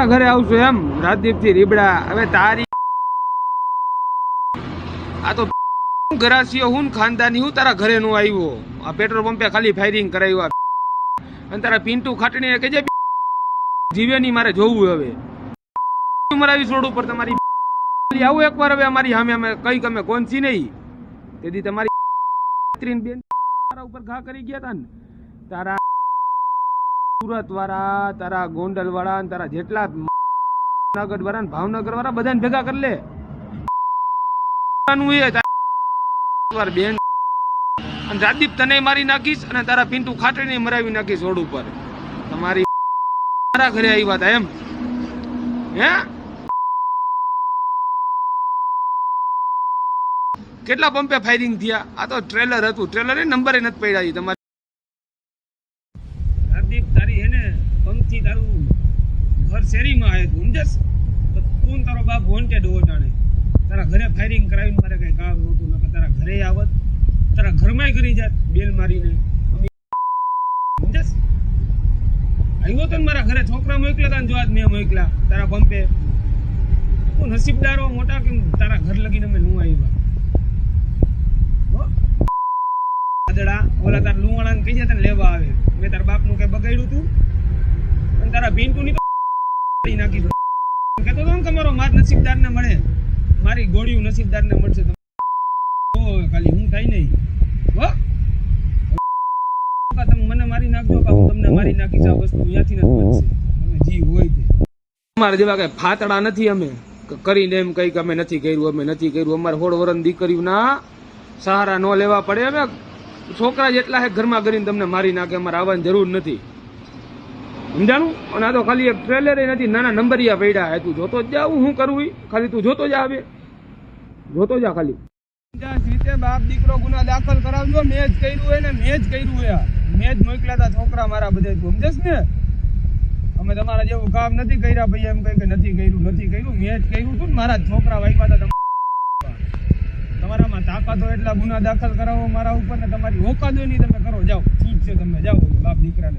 મારા ઘરે આવશું એમ. રાજદીપથી રીબડા. હવે તારી આ તો ગરાસીઓ હું ખાનદાની હું તારા ઘરે નું આવ્યો. આ પેટ્રોલ પંપે ખાલી ફાયરિંગ કરાવ્યું અને તારા પિન્ટુ ખાટણીને કે જે જીવે નહીં મારે જોવું હવે. મરાવી છોડ ઉપર તમારી આવું એકવાર હવે અમારી સામે અમે કઈ અમે કોનસી નહીં. તેથી તમારી બેન તારા ઉપર ઘા કરી ગયા તા ને. તારા સુરત વાળા, તારા ગોંડલ વાળા તારા જેટલા જુનાગઢ વાળા ભાવનગર વાળા બધાને ભેગા કરી લે. બેન અને રાજદીપ તને મારી નાખીશ અને તારા પિન્ટુ ખાટડીને મરાવી નાખીશ રોડ ઉપર. તમારી મારા ઘરે આવી વાત એમ. હે? કેટલા પંપે ફાયરિંગ થયા? આ તો ટ્રેલર હતું. ટ્રેલર નંબરે નથી પડ્યા તમારે હાર્દિક તારી એને પંક્તિ તારું ઘર શેરીમાં આવે તું સમજસ તો તું તારો બાપ વોન્ટેડ હો જાણે તારા ઘરે ફાયરિંગ કરાવીને મારે કઈ કામ નહોતું, નકર તારા ઘરે આવત. તારા ઘરમાંય કરી જાત, બેલ મારીને. સમજસ આવ્યો તો મારા ઘરે, છોકરા મોકલ્યા તા ને જો મેં મોકલા તારા પંપે. તું નસીબદારો મોટા, કે તારા ઘર લગીને અમે નું આવ્યા હો? આદડા ઓલા તાર લુવાણાને કહી જતા લેવા આવે. મેં તારા બાપનું કઈ બગાડ્યું તું? અને તારા પિન્ટુ ની નાખી દો કહેતો તો ને કે મારો માર નસીબદારને મળે. મારી ગોળીયું નસીબદારને મળશે. તો ખાલી હું થાય નહીં. નાખજો તમને મારી નાખીશ આ વસ્તુ. અહીંયાથી અમારે જેવા કઈ ફાતડા નથી અમે. કરીને એમ કઈ અમે નથી કર્યું, અમે નથી કર્યું. અમારે હોળ વરણ દીકરીઓના સહારા ન લેવા પડે અમે. છોકરા જેટલા હે ઘરમાં કરીને તમને મારી નાખે, અમારે આવવાની જરૂર નથી. સમજાણું? અને આ તો ખાલી એક ટ્રેલર નથી, નાના નંબરિયા પડ્યા હે. તું જોતો જ જા શું કરવું ખાલી તું જોતો જા આવે જોતો જા ખાલી. રીતે બાપ દીકરો ગુના દાખલ કરાવજો, મેં જ કર્યું હોય ને મેં જ કર્યું હોય. મેં જ મોકલા હતા છોકરા મારા બધા. સમજસ ને? અમે તમારા જેવું કામ નથી કર્યા, ભાઈ, એમ કઈ કે નથી કર્યું નથી કર્યું. મેં જ કર્યું હતું ને મારા છોકરા વાગ્યા હતા. તમારામાં તાકાતો એટલા ગુના દાખલ કરાવો, મારા ઉપર ને તમારી ઓકાદો નહીં તમે કરો, જાઓ. છૂટ છે, તમે જાઓ. બાપ દીકરાને